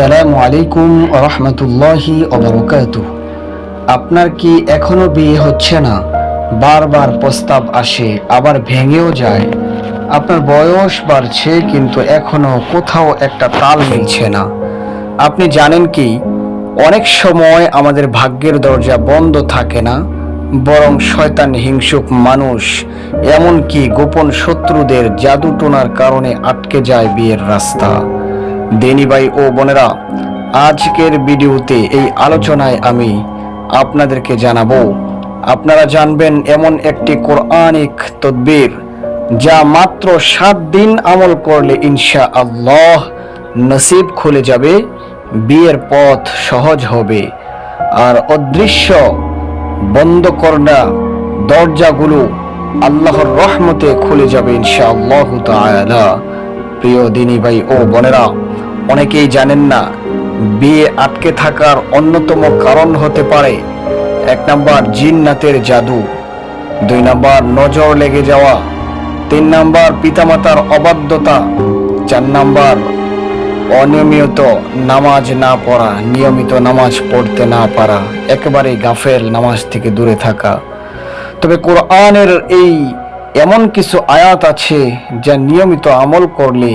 আসসালামু আলাইকুম রহমতুল্লাহি অবরকাত আপনার কি এখনও বিয়ে হচ্ছে না? বারবার প্রস্তাব আসে, আবার ভেঙেও যায়। আপনার বয়স বাড়ছে, কিন্তু এখনও কোথাও একটা তাল মিলছে না। আপনি জানেন কি, অনেক সময় আমাদের ভাগ্যের দরজা বন্ধ থাকে না, বরং শয়তান হিংসুক মানুষ, এমনকি গোপন শত্রুদের জাদুটোনার কারণে আটকে যায় বিয়ের রাস্তা। দেনি ভাই ও বোনেরা, আজকের ভিডিওতে এই আলোচনায় আমি আপনাদেরকে জানাব, আপনারা জানবেন এমন একটি কোরআনিক তদবির যা মাত্র সাত দিন আমল করলে ইনশা আল্লাহ নসিব খুলে যাবে, বিয়ের পথ সহজ হবে। আর অদৃশ্য বন্ধ করনা দরজাগুলো আল্লাহর রহমতে খুলে যাবে ইনশাআল্লাহ তাআলা। প্রিয় দিনী ভাই ও বোনেরা অনেকেই জানেন না, বিয়ে আটকে থাকার অন্যতম কারণ হতে পারে এক নাম্বার জিন্নাতের জাদু, দুই নাম্বার নজর লেগে যাওয়া, তিন নাম্বার পিতামাতার অবাধ্যতা, চার নাম্বার অনিয়মিত নামাজ না পড়া, নিয়মিত নামাজ পড়তে না পারা একেবারে গাফেল নামাজ থেকে দূরে থাকা। তবে কোরআনের এই এমন কিছু আয়াত আছে যা নিয়মিত আমল করলে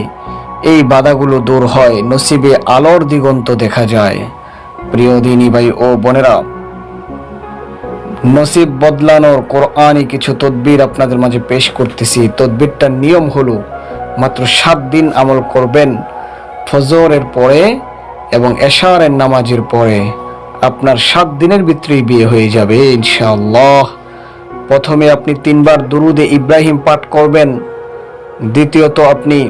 এই বাধাগুলো দূর হয়, নসিবে আলোর দিগন্ত দেখা যায়। প্রিয় দিনী ভাই ও বোনেরা, নসিব বদলানোর কোরআনই কিছু তদবির আপনাদের মাঝে পেশ করতেছি। তদবিরটার নিয়ম হলো, মাত্র সাত দিন আমল করবেন, ফজরের পরে এবং এশারের নামাজের পরে। আপনার সাত দিনের ভিতরেই বিয়ে হয়ে যাবে, ইনশাআল্লাহ। প্রথমে আপনি তিনবার দুরুদে ইব্রাহিম পাঠ করবেন, দ্বিতীয়ত আপনি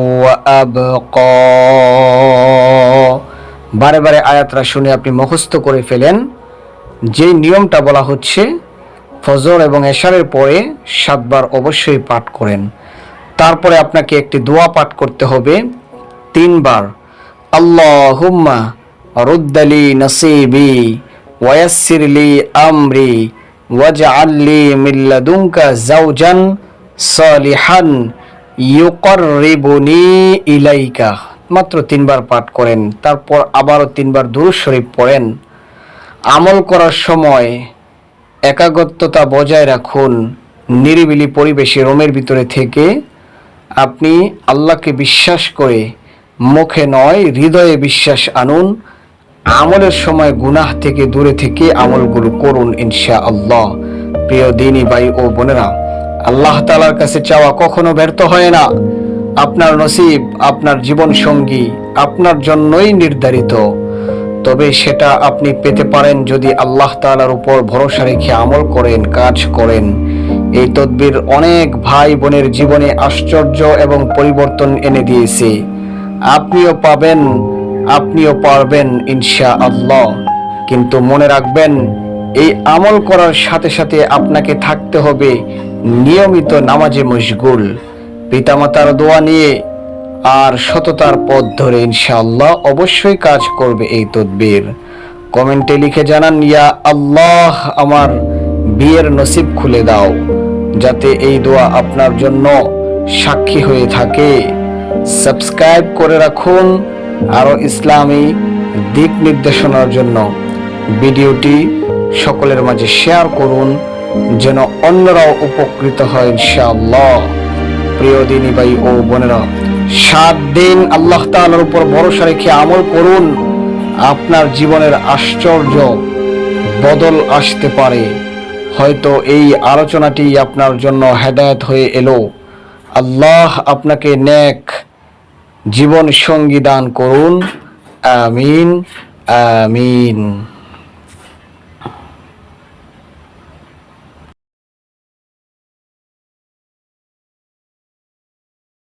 وأبقى বারে বারে আয়াতরা শুনে আপনি মুখস্থ করে ফেলেন যে নিয়মটা বলা হচ্ছে ফজর এবং এশারের পরে সাতবার অবশ্যই পাঠ করেন তারপরে আপনাকে একটি দোয়া পাঠ করতে হবে তিনবার আল্লাহুম্মা রুদ্দালি নসিবি ওয়াসিরলি আমরি ওয়াজআললি মিল্লাদুনকা জাওজান সালিহান ইলাইকা। মাত্র তিনবার পাঠ করেন, তারপর আবারও তিনবার দুরূদ শরীফ পড়েন। আমল করার সময় একাগ্রতা বজায় রাখুন, নিরিবিলি পরিবেশে রোমের ভিতরে থেকে আপনি আল্লাহকে বিশ্বাস করে মুখে নয়, হৃদয়ে বিশ্বাস আনুন। আমলের সময় গুনাহ থেকে দূরে থেকে আমলগুলো করুন ইনশা আল্লাহ প্রিয় দিনী ভাই ও বোনেরা আল্লাহ তালার কাছে চাওয়া কখনো ব্যর্থ হয় না। আপনার নসিব, আপনার জীবন সঙ্গী আপনার জন্যই নির্ধারিত। তবে সেটা আপনি পেতে পারেন যদি আল্লাহ তাআলার উপর ভরসা রেখে আমল করেন, কাজ করেন। এই তদবির অনেক ভাই বোনের জীবনে আশ্চর্য এবং পরিবর্তন এনে দিয়েছে। আপনিও পাবেন, আপনিও পারবেন ইনশা আল্লাহ কিন্তু মনে রাখবেন, এই আমল করার সাথে সাথে আপনাকে থাকতে হবে নিয়মিত নামাজে মশগুল, পিতামাতার দোয়া নিয়ে আর সততার পথ ধরে ইনশাআল্লাহ অবশ্যই কাজ করবে এই তদবির। কমেন্টে লিখে জানান, ইয়া আল্লাহ, আমার বিয়ের নসিব খুলে দাও, যাতে এই দোয়া আপনার জন্য সাক্ষী হয়ে থাকে। সাবস্ক্রাইব করে রাখুন আরও ইসলামী দিক নির্দেশনার জন্য। ভিডিওটি সকলের মাঝে শেয়ার করুন। যেন অন্যরাও উপকৃত হয়, ইনশাআল্লাহ। প্রিয় দিনী ভাই ও বোনেরা, সাত দিন আল্লাহ তাআলার উপর ভরসা রেখে আমল করুন। আপনার জীবনের আশ্চর্য বদল আসতে পারে। হয়তো এই আলোচনাটি আপনার জন্য হেদায়েত হয়ে এলো। আল্লাহ আপনাকে নেক জীবন সঙ্গী দান করুন। আমিন আমিন।